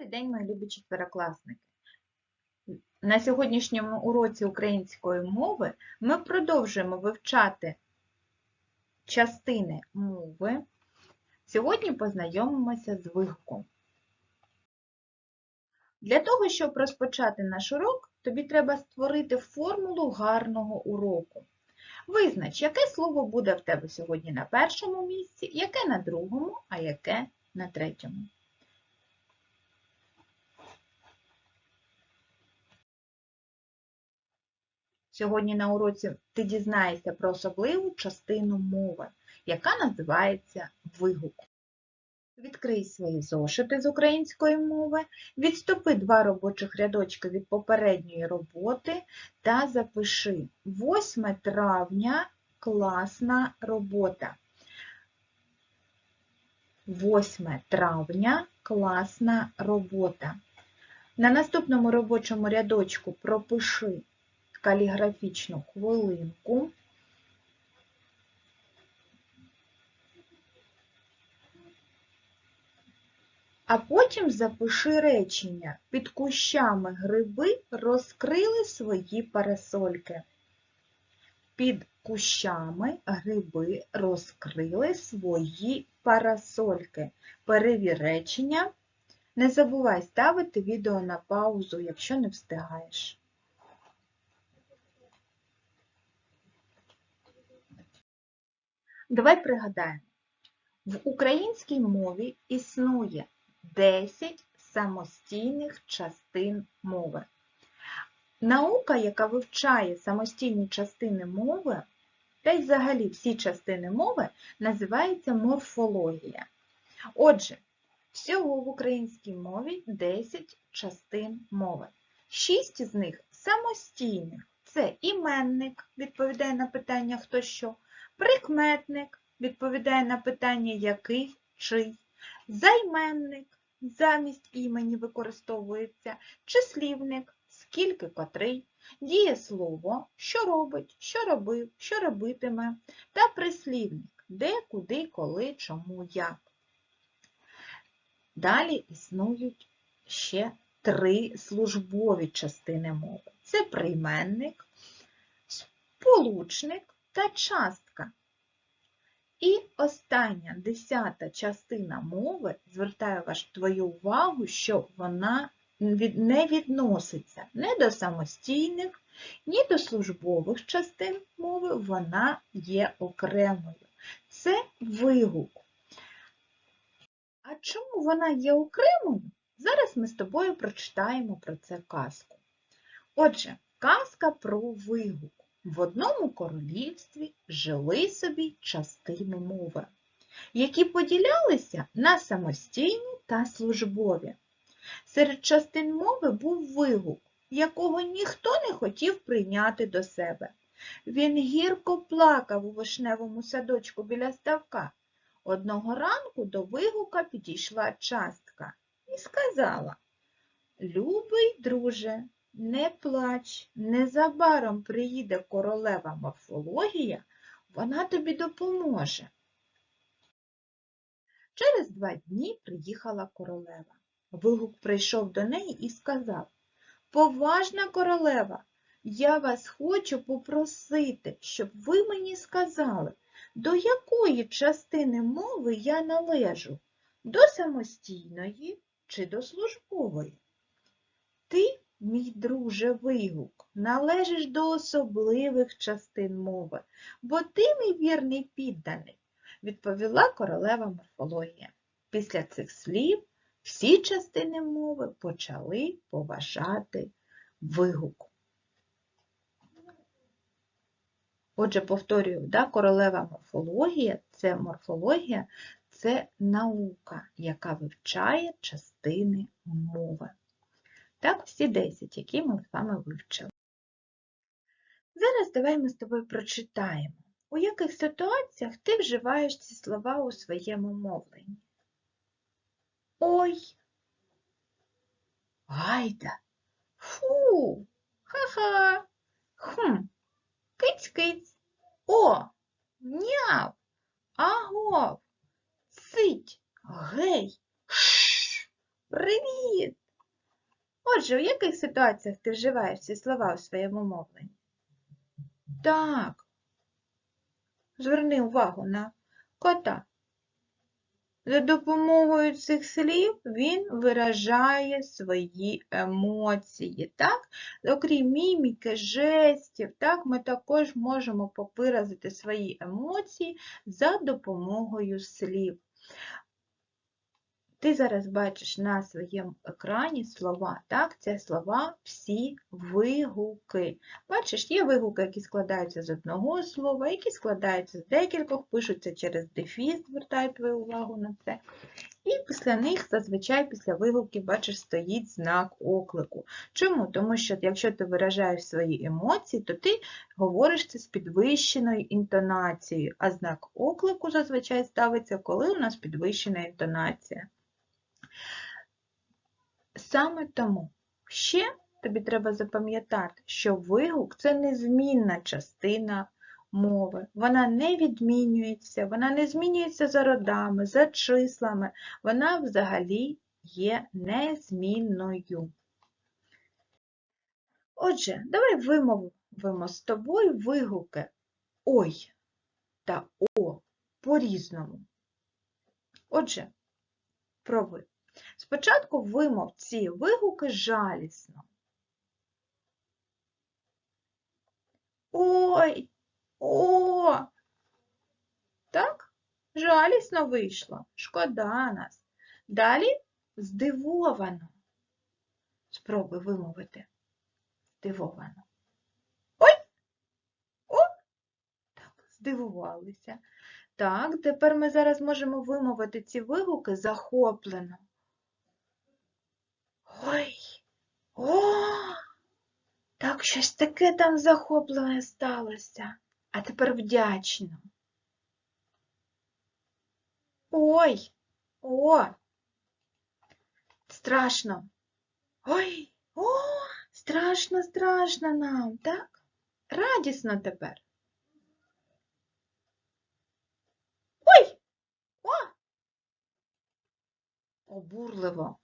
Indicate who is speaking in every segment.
Speaker 1: Добрий день, мої любі четверокласники! На сьогоднішньому уроці української мови ми продовжуємо вивчати частини мови. Сьогодні познайомимося з вигуком. Для того, щоб розпочати наш урок, тобі треба створити формулу гарного уроку. Визнач, яке слово буде в тебе сьогодні на першому місці, яке на другому, а яке на третьому. Сьогодні на уроці ти дізнаєшся про особливу частину мови, яка називається вигук. Відкрий свої зошити з української мови, відступи два робочих рядочки від попередньої роботи та запиши 8 травня класна робота. 8 травня класна робота. На наступному робочому рядочку пропиши каліграфічну хвилинку. А потім запиши речення. Під кущами гриби розкрили свої парасольки. Під кущами гриби розкрили свої парасольки. Перевір речення. Не забувай ставити відео на паузу, якщо не встигаєш. Давай пригадаємо. В українській мові існує 10 самостійних частин мови. Наука, яка вивчає самостійні частини мови, та й взагалі всі частини мови, називається морфологія. Отже, всього в українській мові 10 частин мови. Шість з них самостійних. Це іменник, відповідає на питання хто що, прикметник відповідає на питання який, чий, займенник замість імені використовується, числівник, скільки котрий, дієслово, що робить, що робив, що робитиме, та прислівник, де, куди, коли, чому, як. Далі існують ще три службові частини мови. Це прийменник, сполучник та частка. І остання десята частина мови, звертаю твою увагу, що вона не відноситься не до самостійних, ні до службових частин мови, вона є окремою. Це вигук. А чому вона є окремою? Зараз ми з тобою прочитаємо про це казку. Отже, казка про вигук. В одному королівстві жили собі частини мови, які поділялися на самостійні та службові. Серед частин мови був вигук, якого ніхто не хотів прийняти до себе. Він гірко плакав у вишневому садочку біля ставка. Одного ранку до вигука підійшла частка і сказала Любий друже, не плач, незабаром приїде королева морфологія, вона тобі допоможе. Через два дні приїхала королева. Вигук прийшов до неї і сказав Поважна королева, я вас хочу попросити, щоб ви мені сказали, до якої частини мови я належу, до самостійної чи до службової? Ти Мій друже вигук, належиш до особливих частин мови, бо ти мій вірний підданий, відповіла королева морфологія. Після цих слів всі частини мови почали поважати вигук. Отже, повторюю, да, королева морфологія це морфологія, це наука, яка вивчає частини мови. Так, всі 10, які ми з вами вивчили. Зараз давай ми з тобою прочитаємо, у яких ситуаціях ти вживаєш ці слова у своєму мовленні. Ой, гайда, фу, ха-ха, хм, киць-киць, о, няв, агов, цить, гей, ш, привіт. Отже, в яких ситуаціях ти вживаєш ці слова у своєму мовленні? Так. Зверни увагу на кота. За допомогою цих слів він виражає свої емоції. Так? Окрім міміки, жестів, так, ми також можемо виразити свої емоції за допомогою слів. Ти зараз бачиш на своєму екрані слова. Так, це слова всі вигуки. Бачиш, є вигуки, які складаються з одного слова, які складаються з декількох, пишуться через дефіс, звертаю твою увагу на це. І після них зазвичай після вигуків, бачиш, стоїть знак оклику. Чому? Тому що якщо ти виражаєш свої емоції, то ти говориш це з підвищеною інтонацією, а знак оклику зазвичай ставиться, коли у нас підвищена інтонація. Саме тому ще тобі треба запам'ятати, що вигук це незмінна частина мови. Вона не відмінюється, вона не змінюється за родами, за числами, вона взагалі є незмінною. Отже, давай вимовимо з тобою вигуки ой та о по-різному. Отже, пробуй. Спочатку вимов ці вигуки жалісно. Ой, о! Так, жалісно вийшло, шкода нас. Далі здивовано. Спробуй вимовити. Здивовано. Ой! О! Так, здивувалися. Так, тепер ми зараз можемо вимовити ці вигуки захоплено. Ой, о, так щось таке там захоплене сталося, а тепер вдячно. Ой, о, страшно. Ой, о, страшно, страшно нам, так? Радісно тепер. Ой, о, обурливо.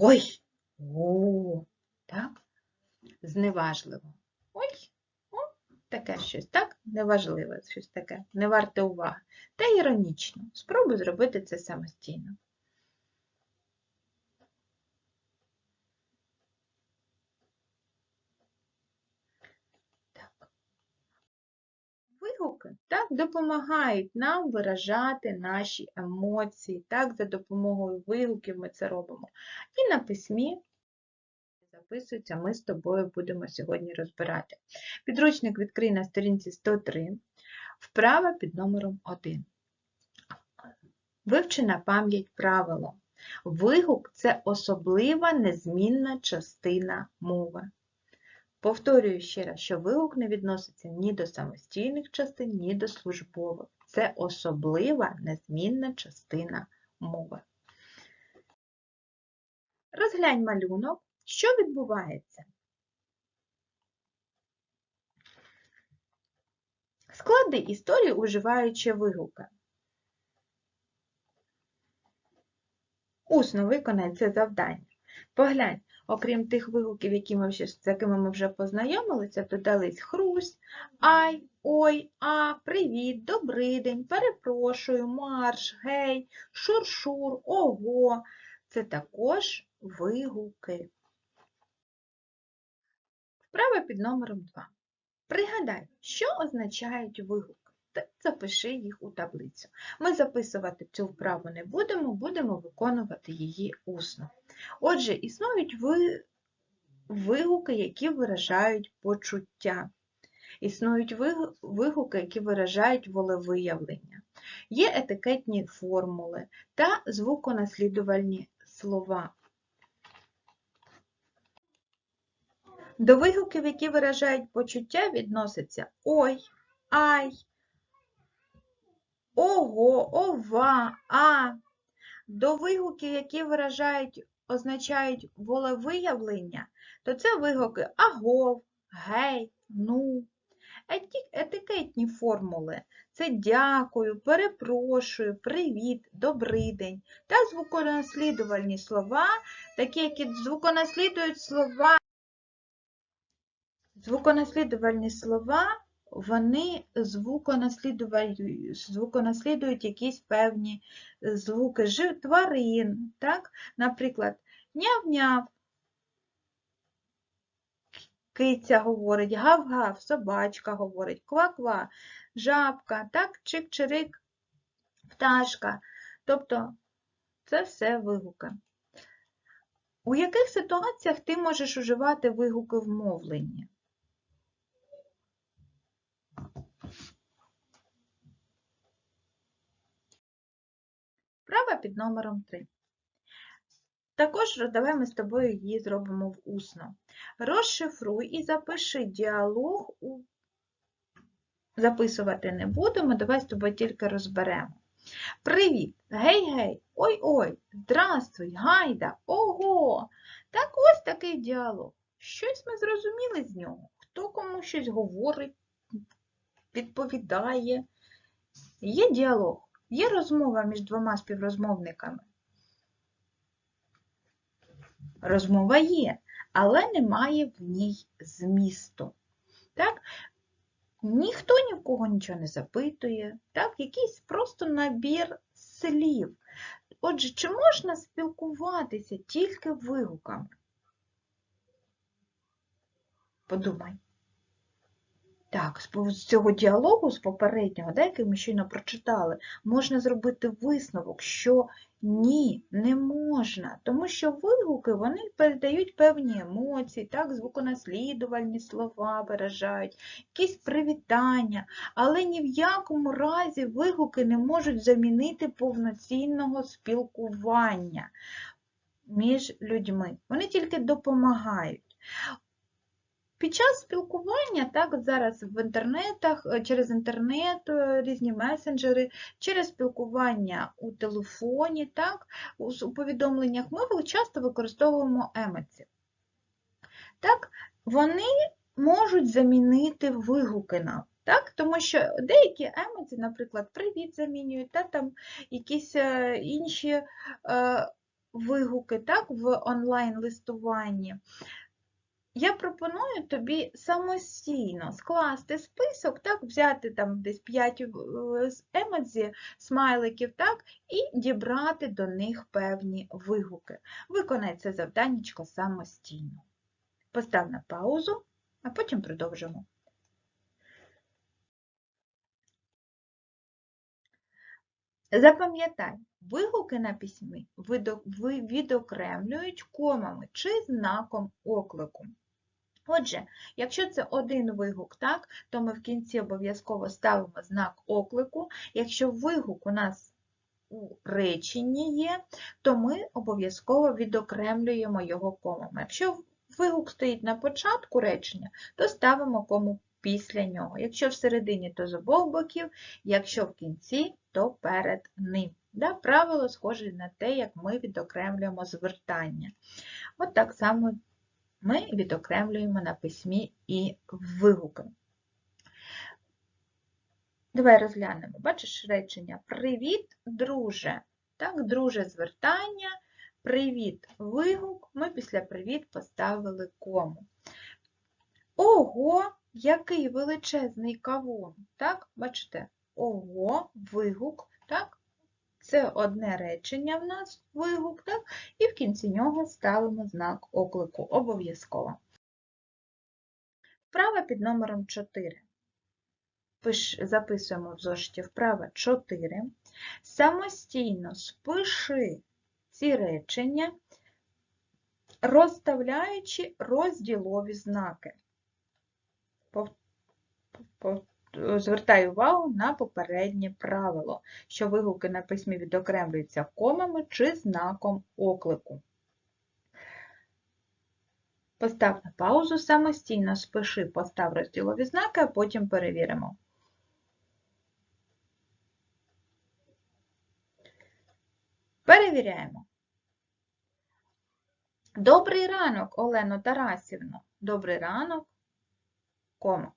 Speaker 1: Ой, о, так? Зневажливо. Ой, о, таке щось, так? Неважливе щось таке, не варте уваги. Та іронічно. Спробуй зробити це самостійно. Так. Вигуки так, допомагають нам виражати наші емоції. Так, за допомогою вигуків ми це робимо. І на письмі записується, ми з тобою будемо сьогодні розбирати. Підручник відкрий на сторінці 103, вправа під номером 1. Вивчена пам'ять правило. Вигук це особлива незмінна частина мови. Повторюю ще раз, що вигук не відноситься ні до самостійних частин, ні до службових. Це особлива незмінна частина мови. Розглянь малюнок, що відбувається. Склади історію, уживаючи вигуки. Усно виконай це завдання. Поглянь, окрім тих вигуків, які ми вже, з якими ми вже познайомилися, додались хрусь, ай, ой, а, привіт, добрий день, перепрошую, марш, гей, шур-шур, ого. Це також вигуки. Вправа під номером 2. Пригадай, що означають вигуки. Запиши їх у таблицю. Ми записувати цю вправу не будемо, будемо виконувати її усно. Отже, існують ви- вигуки, які виражають почуття. Існують виг- вигуки, які виражають волевиявлення. Є етикетні формули та звуконаслідувальні слова. До вигуків, які виражають почуття, відносяться ой, ай, ого, ова, а. До вигуків, які виражають, означають волевиявлення, то це вигуки агов, гей, ну. Етикетні формули це дякую, перепрошую, привіт, добрий день та звуконаслідувальні слова, такі, які звуконаслідують слова. Звуконаслідувальні слова, вони звуконаслідувають, звуконаслідують якісь певні е, звуки жив тварин, так? Наприклад, няв-няв, киця говорить, гав-гав, собачка говорить, ква-ква, жабка, так, чик-чирик, пташка. Тобто це все вигуки. У яких ситуаціях ти можеш уживати вигуки в мовленні? Права під номером 3. Також давай ми з тобою її зробимо в усно. Розшифруй і запиши діалог у записувати не будемо, давай з тобою тільки розберемо. Привіт! Гей-гей! Ой-ой! Здравствуй! Гайда! Ого! Так ось такий діалог. Щось ми зрозуміли з нього. Хто кому щось говорить, відповідає. Є діалог, є розмова між двома співрозмовниками. Розмова є, але немає в ній змісту. Так? Ніхто ні в кого нічого не запитує, так? якийсь просто набір слів. Отже, чи можна спілкуватися тільки вигуками? Подумай. Так, з цього діалогу, з попереднього, да, який ми щойно прочитали, можна зробити висновок, що ні, не можна, тому що вигуки вони передають певні емоції, так, звуконаслідувальні слова виражають, якісь привітання, але ні в якому разі вигуки не можуть замінити повноцінного спілкування між людьми. Вони тільки допомагають. Під час спілкування, так, зараз в інтернетах, е, через інтернет, е, різні месенджери, через спілкування у телефоні, так, у повідомленнях ми часто використовуємо емоції. Так, вони можуть замінити вигуки нам. Так, тому що деякі емоції, наприклад, привіт замінюють, та там якісь е, інші е, вигуки так, в онлайн-листуванні. Я пропоную тобі самостійно скласти список, так, взяти там десь 5 емодзі, смайликів, так, і дібрати до них певні вигуки. Виконай це завданнячко самостійно. Постав на паузу, а потім продовжимо. Запам'ятай, вигуки на письмі відокремлюють комами чи знаком оклику. Отже, якщо це один вигук, так, то ми в кінці обов'язково ставимо знак оклику. Якщо вигук у нас у реченні є, то ми обов'язково відокремлюємо його комами. Якщо вигук стоїть на початку речення, то ставимо кому після нього. Якщо всередині, то з обох боків, якщо в кінці, то перед ним. Да? Правило схоже на те, як ми відокремлюємо звертання. От так само ми відокремлюємо на письмі і вигуки. Давай розглянемо. Бачиш речення Привіт, друже. Так, друже звертання, привіт, вигук. Ми після привіт поставили кому. Ого, який величезний кавун. Так, бачите, ого, вигук, так? Це одне речення в нас вигук, так? І в кінці нього ставимо знак оклику обов'язково. Вправа під номером 4. Пиш, записуємо в зошиті вправа 4. Самостійно спиши ці речення, розставляючи розділові знаки. Звертаю увагу на попереднє правило, що вигуки на письмі відокремлюються комами чи знаком оклику. Постав на паузу самостійно, спиши, постав розділові знаки, а потім перевіримо. Перевіряємо. Добрий ранок, Олено Тарасівно. Добрий ранок, кома.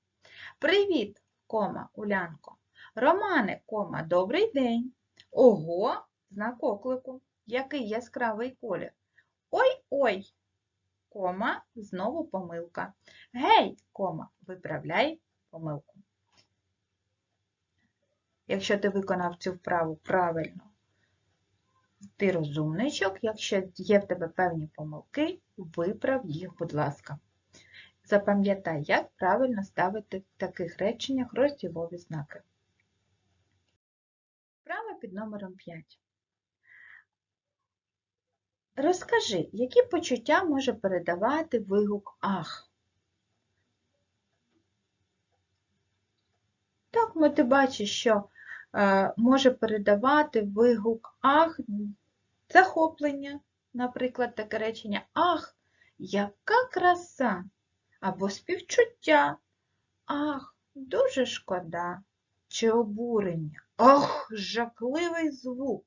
Speaker 1: Привіт, кома, Улянко. Романе, кома, добрий день. Ого, знак оклику. Який яскравий колір. Ой-ой, кома, знову помилка. Гей, кома, виправляй помилку. Якщо ти виконав цю вправу правильно, ти розумничок. Якщо є в тебе певні помилки, виправ їх, будь ласка. Запам'ятай, як правильно ставити в таких реченнях розділові знаки. Вправа під номером 5. Розкажи, які почуття може передавати вигук ах? Так, ми ти бачиш, що е, може передавати вигук ах, захоплення, наприклад, таке речення Ах, яка краса! Або співчуття. Ах, дуже шкода. Чи обурення. Ах, жахливий звук.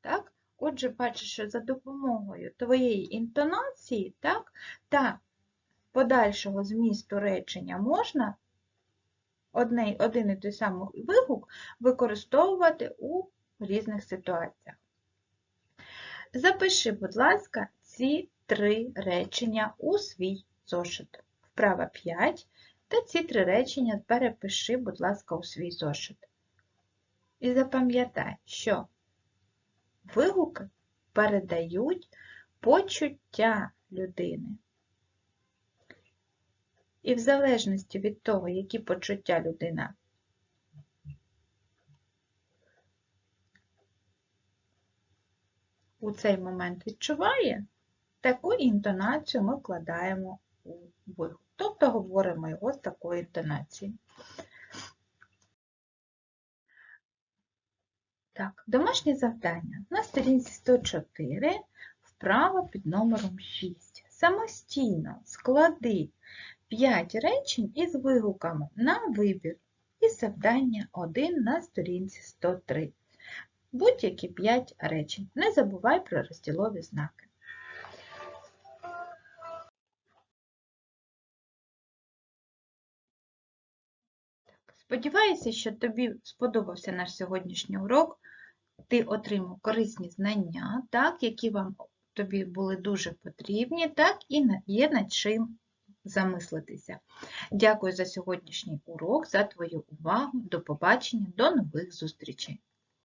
Speaker 1: Так? Отже, бачиш, що за допомогою твоєї інтонації так, та подальшого змісту речення можна один і той самий вигук використовувати у різних ситуаціях. Запиши, будь ласка, ці три речення у свій зошит. Вправа 5. Та ці три речення перепиши, будь ласка, у свій зошит. І запам'ятай, що вигуки передають почуття людини. І в залежності від того, які почуття людина у цей момент відчуває, таку інтонацію ми вкладаємо у вигук. Тобто говоримо його з такою інтонацією. Так, домашнє завдання. На сторінці 104 вправа під номером 6. Самостійно склади 5 речень із вигуками на вибір і завдання 1 на сторінці 103. Будь-які 5 речень. Не забувай про розділові знаки. Сподіваюся, що тобі сподобався наш сьогоднішній урок. Ти отримав корисні знання, так, які вам тобі були дуже потрібні, так і є над чим замислитися. Дякую за сьогоднішній урок, за твою увагу. До побачення, до нових зустрічей!